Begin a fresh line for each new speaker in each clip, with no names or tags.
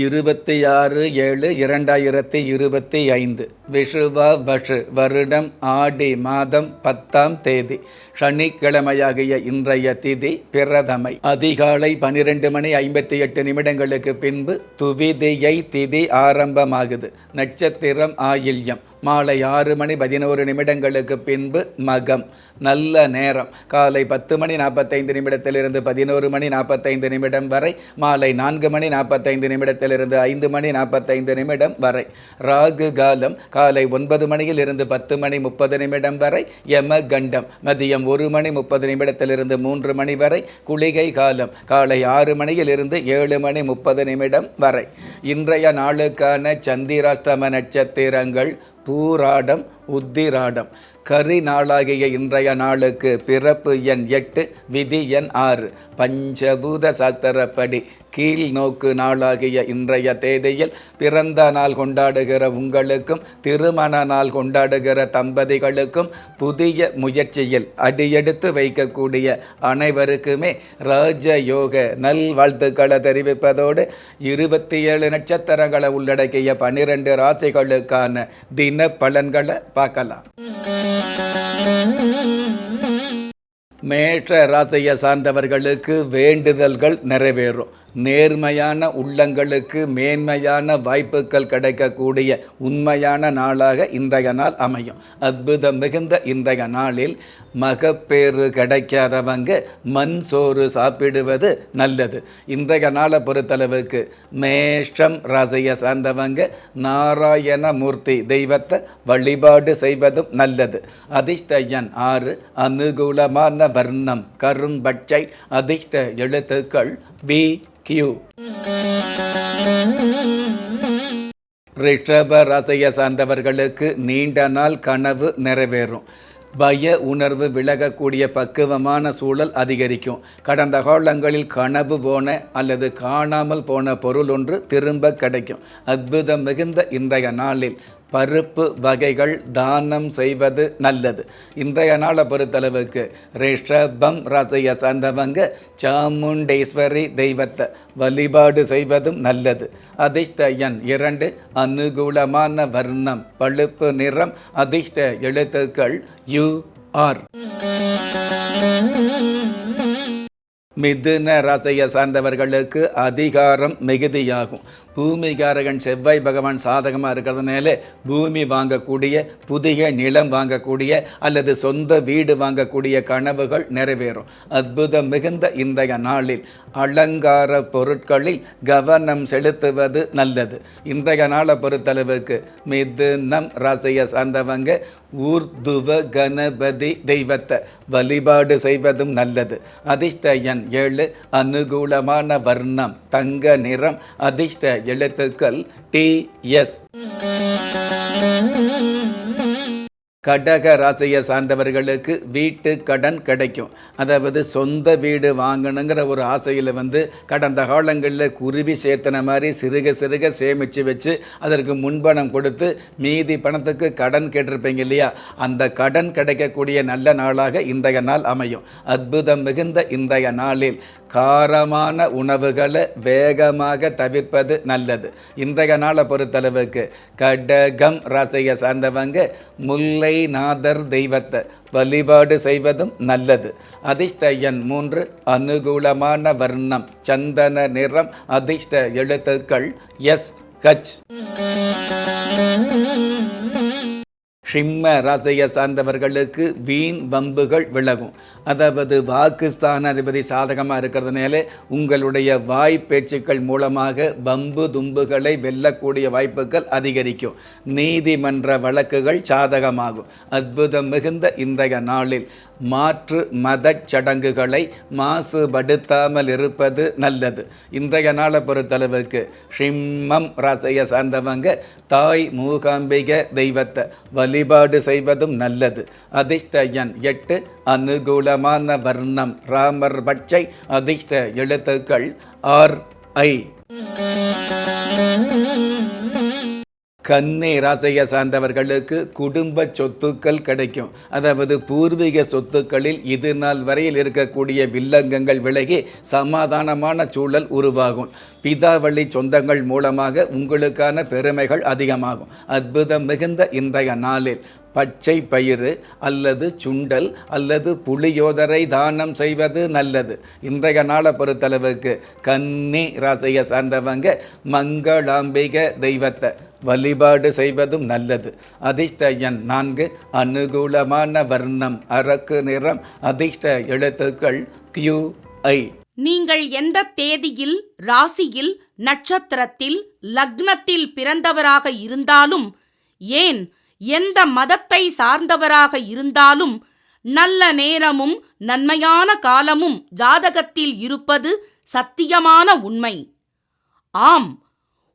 இருபத்தி ஆறு ஏழு இரண்டாயிரத்தி இருபத்தி ஐந்து. விஷுவா வஷு வருடம் ஆடி மாதம் பத்தாம் தேதி. சனிக்கிழமையாகிய இன்றைய திதி பிரதமை. அதிகாலை பனிரெண்டு மணி ஐம்பத்தி எட்டு நிமிடங்களுக்கு பின்பு துவிதியை திதி ஆரம்பமாகுது. நட்சத்திரம் ஆயில்யம். மாலை ஆறு மணி பதினோரு நிமிடங்களுக்கு பின்பு மகம். நல்ல நேரம். காலை பத்து மணி நாற்பத்தைந்து நிமிடத்திலிருந்து பதினோரு மணி நாற்பத்தைந்து நிமிடம் வரை மாலை நான்கு மணி நாற்பத்தைந்து நிமிடத்திலிருந்து ஐந்து மணி நாற்பத்தைந்து நிமிடம் வரை. ராகு காலம் காலை ஒன்பது மணியில் இருந்து பத்து மணி முப்பது நிமிடம் வரை யம கண்டம் மதியம் ஒரு மணி முப்பது நிமிடத்திலிருந்து மூன்று மணி வரை குளிகை காலம் காலை ஆறு மணியில் இருந்து ஏழு மணி முப்பது நிமிடம் வரை. இன்றைய நாளுக்கான சந்திராஷ்டம நட்சத்திரங்கள் பூராடம் உத்திராடம். கரி நாளாகிய இன்றைய நாளுக்கு பிறப்பு எண் எட்டு விதி எண் ஆறு. பஞ்சபூத சாஸ்திரப்படி கீழ் நோக்கு நாளாகிய இன்றைய தேதியில் பிறந்த நாள் கொண்டாடுகிற உங்களுக்கும் திருமண நாள் கொண்டாடுகிற தம்பதிகளுக்கும் புதிய முயற்சியில் அடியெடுத்து வைக்கக்கூடிய அனைவருக்குமே ராஜயோக நல்வாழ்த்துக்களை தெரிவிப்பதோடு இருபத்தி ஏழு நட்சத்திரங்களை உள்ளடக்கிய பனிரெண்டு ராசிகளுக்கான தின பலன்களை பார்க்கலாம். மேற்ற ராசியை சார்ந்தவர்களுக்கு வேண்டுதல்கள் நிறைவேறும். நேர்மையான உள்ளங்களுக்கு மேன்மையான வாய்ப்புகள் கிடைக்கக்கூடிய உண்மையான நாளாக இன்றைய நாள் அமையும். அற்புதம் மிகுந்த இன்றைய நாளில் மகப்பேறு கிடைக்காதவங்க மண் சோறு சாப்பிடுவது நல்லது. இன்றைய நாளை பொறுத்தளவுக்கு மேஷம் ராசியை சார்ந்தவங்க நாராயணமூர்த்தி தெய்வத்தை வழிபாடு செய்வதும் நல்லது. அதிர்ஷ்ட எண் ஆறு அனுகூலமான வர்ணம் கரும்பச்சை அதிர்ஷ்ட எழுத்துக்கள் பி கியூ ரிஷப ரசைய சார்ந்தவர்களுக்கு நீண்ட நாள் கனவு நிறைவேறும். பய உணர்வு விலகக்கூடிய பக்குவமான சூழல் அதிகரிக்கும். கடந்த காலங்களில் கனவு போன அல்லது காணாமல் போன பொருள் ஒன்று திரும்ப கிடைக்கும். அற்புதம் மிகுந்த இன்றைய நாளில். பருப்பு வகைகள் தானம் செய்வது நல்லது. இன்றைய நாளை பொறுத்தளவுக்கு ரிஷபம் ரசைய சார்ந்தவங்க சாமுண்டேஸ்வரி தெய்வத்தை வழிபாடு செய்வதும் நல்லது. அதிர்ஷ்ட எண் இரண்டு அனுகூலமான வர்ணம் பழுப்பு நிறம் அதிர்ஷ்ட எழுத்துக்கள் யு ஆர். மிதுன ராசியை சார்ந்தவர்களுக்கு அதிகாரம் மிகுதியாகும். பூமிகாரகன் செவ்வாய் பகவான் சாதகமாக இருக்கிறதுனால பூமி வாங்கக்கூடிய புதிய நிலம் வாங்கக்கூடிய அல்லது சொந்த வீடு வாங்கக்கூடிய கனவுகள் நிறைவேறும். அற்புதம் மிகுந்த இன்றைய நாளில் அலங்கார பொருட்களில் கவனம் செலுத்துவது நல்லது. இன்றைய நாளை பொறுத்தளவுக்கு மிதுனம் ராசியை சார்ந்தவங்க ஊர்துவ கணபதி தெய்வத்தை வழிபாடு செய்வதும் நல்லது. அதிர்ஷ்ட எண் ஏழு அனுகூலமான வர்ணம் தங்க நிறம் அதிர்ஷ்ட எழுத்துக்கள் டி எஸ். கடக ராசியை சார்ந்தவர்களுக்கு வீட்டு கடன் கிடைக்கும். அதாவது சொந்த வீடு வாங்கணுங்கிற ஒரு ஆசையில் வந்து கடந்த காலங்களில் குருவி சேர்த்தன மாதிரி சிறுக சிறுக சேமித்து வச்சு அதற்கு முன்பணம் கொடுத்து மீதி பணத்துக்கு கடன் கேட்டிருப்பீங்க இல்லையா? அந்த கடன் கிடைக்கக்கூடிய நல்ல நாளாக இன்றைய நாள் அமையும். அற்புதம் மிகுந்த இன்றைய நாளில் காரமான உணவுகளை வேகமாக தவிர்ப்பது நல்லது. இன்றைய நாளை பொறுத்தளவுக்கு கடகம் ராசியை சார்ந்தவங்க முல்லை நாதர் தெய்வத்தை வழிபாடு செய்வதும் நல்லது. அதிர்ஷ்ட எண் மூன்று அனுகூலமான வர்ணம் சந்தன நிறம் அதிர்ஷ்ட எழுத்துக்கள் எஸ் ஹச் ஷிம்ம ராசியை சார்ந்தவர்களுக்கு வீண் வம்புகள் விலகும். அதாவது வாக்குஸ்தானாதிபதி சாதகமாக இருக்கிறதுனால உங்களுடைய வாய் பேச்சுக்கள் மூலமாக வம்பு தும்புகளை வெல்லக்கூடிய வாய்ப்புகள் அதிகரிக்கும். நீதிமன்ற வழக்குகள் சாதகமாகும். அற்புதம் மிகுந்த இன்றைய நாளில் மாற்று மதச் சடங்குகளை மாசுபடுத்தாமல் இருப்பது நல்லது. இன்றைய நாளை பொறுத்தளவுக்கு ஷிம்மம் ராசியை சார்ந்தவங்க தாய் மூகாம்பிக தெய்வத்தை வலி வழிபாடு செய்வதும் நல்லது. அதிர்ஷ்ட எண் எட்டு அனுகூலமான வர்ணம். ராமர் பட்சை அதிர்ஷ்ட எழுத்துக்கள் ஆர் ஐ. கன்னி ராசியை சார்ந்தவர்களுக்கு குடும்ப சொத்துக்கள் கிடைக்கும். அதாவது பூர்வீக சொத்துக்களில் இது நாள் வரையில் இருக்கக்கூடிய வில்லங்கங்கள் விலகி சமாதானமான சூழல் உருவாகும். பிதாவளி சொந்தங்கள் மூலமாக உங்களுக்கான பெருமைகள் அதிகமாகும். அற்புதம் மிகுந்த இன்றைய நாளில் பச்சை பயிறு அல்லது சுண்டல் அல்லது புளியோதரை தானம் செய்வது நல்லது. இன்றைய நாளை பொறுத்தளவுக்கு கன்னி ராசியை சார்ந்தவங்க மங்களாம்பிக தெய்வத்தை வழிபாடு செய்வதும் நல்லது. அதிர்ஷ்ட எண் நான்கு அனுகூலமான வர்ணம் அரக்கு நிறம் அதிர்ஷ்ட எழுத்துக்கள் கியூ ஐ
நீங்கள் எந்த தேதியில் ராசியில் நட்சத்திரத்தில் லக்னத்தில் பிறந்தவராக இருந்தாலும் ஏன் எந்த மதத்தை சார்ந்தவராக இருந்தாலும் நல்ல நேரமும் நன்மையான காலமும் ஜாதகத்தில் இருப்பது சத்தியமான உண்மை. ஆம்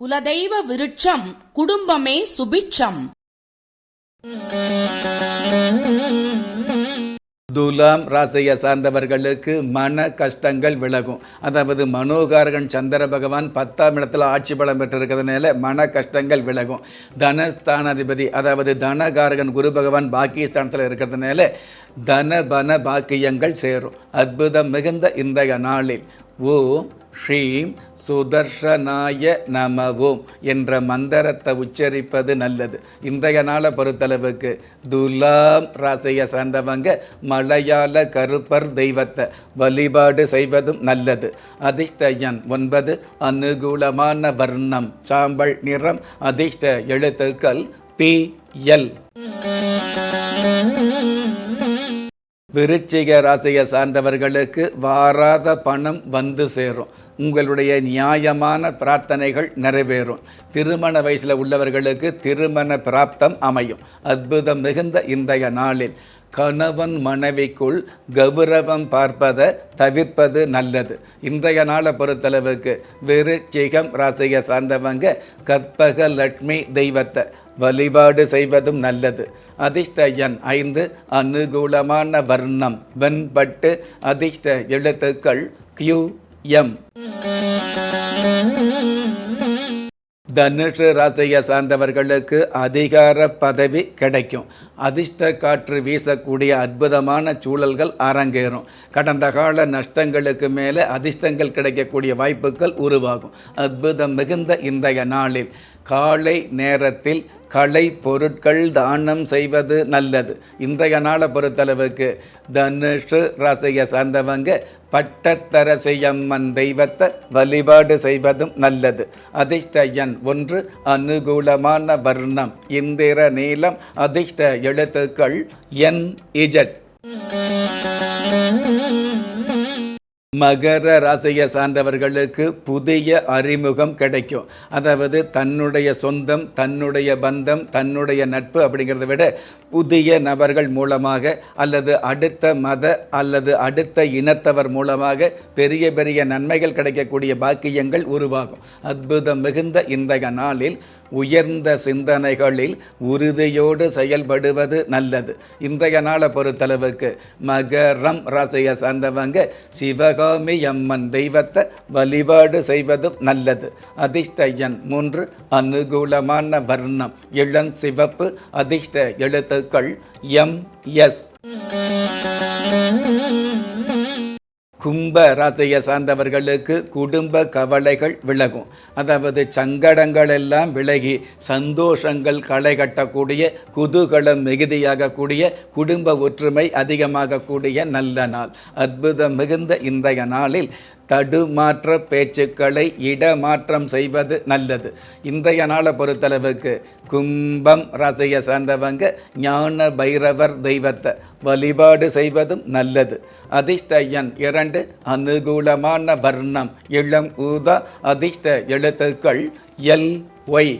குலதெய்வ விருட்சம் குடும்பமே சுபிட்சம்.
துலாம் ராசியை சார்ந்தவர்களுக்கு மன கஷ்டங்கள் விலகும். அதாவது மனோகாரகன் சந்திர பகவான் பத்தாம் இடத்துல ஆட்சி பலம் பெற்றிருக்கிறதுனால மன கஷ்டங்கள் விலகும். தனஸ்தானாதிபதி அதாவது தனகாரகன் குரு பகவான் பாக்கியஸ்தானத்தில் இருக்கிறதுனால தன பன பாக்கியங்கள் சேரும். அற்புதம் மிகுந்த இன்றைய நாளில். ஓ ஸ்ரீம் சுதர்ஷனாய நமவோம் என்ற மந்திரத்தை உச்சரிப்பது நல்லது. இன்றைய நாளை பொறுத்தளவுக்கு துலாம் ராசியை சார்ந்தவங்க மலையாள கருப்பர் தெய்வத்தை வழிபாடு செய்வதும் நல்லது. அதிர்ஷ்டயன் ஒன்பது அனுகூலமான வர்ணம் சாம்பல் நிறம் அதிர்ஷ்ட எழுத்துக்கள் பி எல். விருச்சிக ராசியை சார்ந்தவர்களுக்கு வாராத பணம் வந்து சேரும். உங்களுடைய நியாயமான பிரார்த்தனைகள் நிறைவேறும். திருமண வயசில் உள்ளவர்களுக்கு திருமண பிராப்தம் அமையும். அற்புதம் மிகுந்த இன்றைய நாளில் கணவன் மனைவிக்குள் கௌரவம் பார்ப்பதை தவிர்ப்பது நல்லது. இன்றைய நாளை பொறுத்தளவுக்கு விருச்சிகம் ராசியை சார்ந்தவங்க கற்பக லட்சுமி தெய்வத்தை வழிபாடு செய்வதும் நல்லது. அதிர்ஷ்ட எண் ஐந்து அனுகூலமான வர்ணம் வெண்பட்டு அதிர்ஷ்ட எழுத்துக்கள் கியூ. எம் தனுஷ் ராசியை சார்ந்தவர்களுக்கு அதிகார பதவி கிடைக்கும். அதிர்ஷ்ட காற்று வீசக்கூடிய அற்புதமான சூழல்கள் அரங்கேறும். கடந்த கால நஷ்டங்களுக்கு மேலே அதிர்ஷ்டங்கள் கிடைக்கக்கூடிய வாய்ப்புகள் உருவாகும். அற்புதம் மிகுந்த இன்றைய நாளில். காலை நேரத்தில் கலை பொருட்கள் தானம் செய்வது நல்லது. இன்றைய நாளை பொறுத்தளவுக்கு தனுஷு ராசியை சார்ந்தவங்க பட்டத்தரசியம்மன் தெய்வத்தை வழிபாடு செய்வதும் நல்லது. அதிர்ஷ்ட எண் ஒன்று அனுகூலமான வர்ணம் இந்திர நீளம் அதிர்ஷ்ட எழுத்துக்கள் என் இஜட். மகர ராசியை சார்ந்தவர்களுக்கு புதிய அறிமுகம் கிடைக்கும். அதாவது தன்னுடைய சொந்தம் தன்னுடைய பந்தம் தன்னுடைய நட்பு அப்படிங்கிறத விட புதிய நபர்கள் மூலமாக அல்லது அடுத்த மத அல்லது அடுத்த இனத்தவர் மூலமாக பெரிய பெரிய நன்மைகள் கிடைக்கக்கூடிய பாக்கியங்கள் உருவாகும். அற்புதம் மிகுந்த இன்றைய நாளில் உயர்ந்த சிந்தனைகளில் உறுதியோடு செயல்படுவது நல்லது. இன்றைய நாளை பொறுத்தளவுக்கு மகரம் ராசியை சார்ந்தவங்க சிவக அம்மன் தெய்வத்தை வழிபாடு செய்வதும் நல்லது. அதிர்ஷ்டயன் மூன்று அனுகூலமான வர்ணம். இளம் சிவப்பு அதிர்ஷ்ட எழுத்துக்கள் எம் எஸ். கும்ப ராசியை சார்ந்தவர்களுக்கு குடும்ப கவலைகள் விலகும். அதாவது சங்கடங்கள் எல்லாம் விலகி சந்தோஷங்கள் களை கட்டக்கூடிய குதூகலம் மிகுதியாகக்கூடிய குடும்ப ஒற்றுமை அதிகமாகக்கூடிய நல்ல நாள். அற்புதம் மிகுந்த இன்றைய நாளில் தடுமாற்ற பேச்சுக்களை இடமாற்றம் செய்வது நல்லது. இன்றைய நாளை பொறுத்தளவுக்கு கும்பம் ரசைய சார்ந்தவங்க ஞான பைரவர் தெய்வத்தை வழிபாடு செய்வதும் நல்லது. அதிர்ஷ்ட எண் இரண்டு அனுகூலமான வர்ணம் இளம் ஊதா அதிர்ஷ்ட எழுத்துக்கள் எல் ஒய்.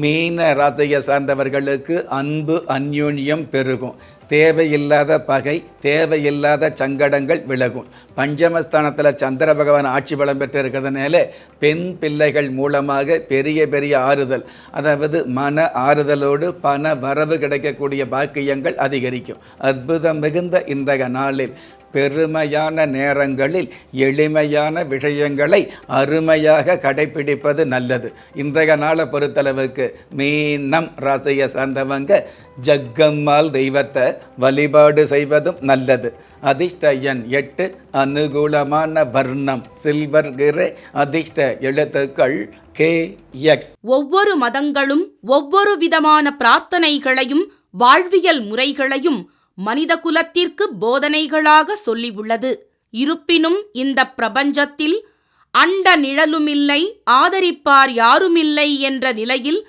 மீன ராசியை சார்ந்தவர்களுக்கு அன்பு அந்யோன்யம் பெருகும். தேவையில்லாத பகை தேவையில்லாத சங்கடங்கள் விலகும். பஞ்சமஸ்தானத்தில் சந்திர பகவான் ஆட்சி பலம் பெற்று இருக்கிறதுனால பெண் பிள்ளைகள் மூலமாக பெரிய பெரிய ஆறுதல் அதாவது மன ஆறுதலோடு பண வரவு கிடைக்கக்கூடிய பாக்கியங்கள் அதிகரிக்கும். அற்புதம் மிகுந்த இன்றைய நாளில் பெருமையான நேரங்களில் எளிமையான விஷயங்களை அருமையாக கடைபிடிப்பது நல்லது. இன்றைய நாளை பொறுத்தளவுக்கு மீனம் ராசியை சார்ந்தவங்க ஜக்கம்மாள் தெய்வத்தை வழிபாடு செய்வதும் நல்லது. அதிர்ஷ்ட எண் எட்டு அனுகூலமான வர்ணம். சில்வர் கிரே அதிர்ஷ்ட எழுத்துக்கள் கே எக்ஸ்.
ஒவ்வொரு மதங்களும் ஒவ்வொரு விதமான பிரார்த்தனைகளையும் வாழ்வியல் முறைகளையும் மனித குலத்திற்கு போதனைகளாக சொல்லியுள்ளது. இருப்பினும் இந்த பிரபஞ்சத்தில் அண்ட நிழலுமில்லை ஆதரிப்பார் யாருமில்லை என்ற நிலையில்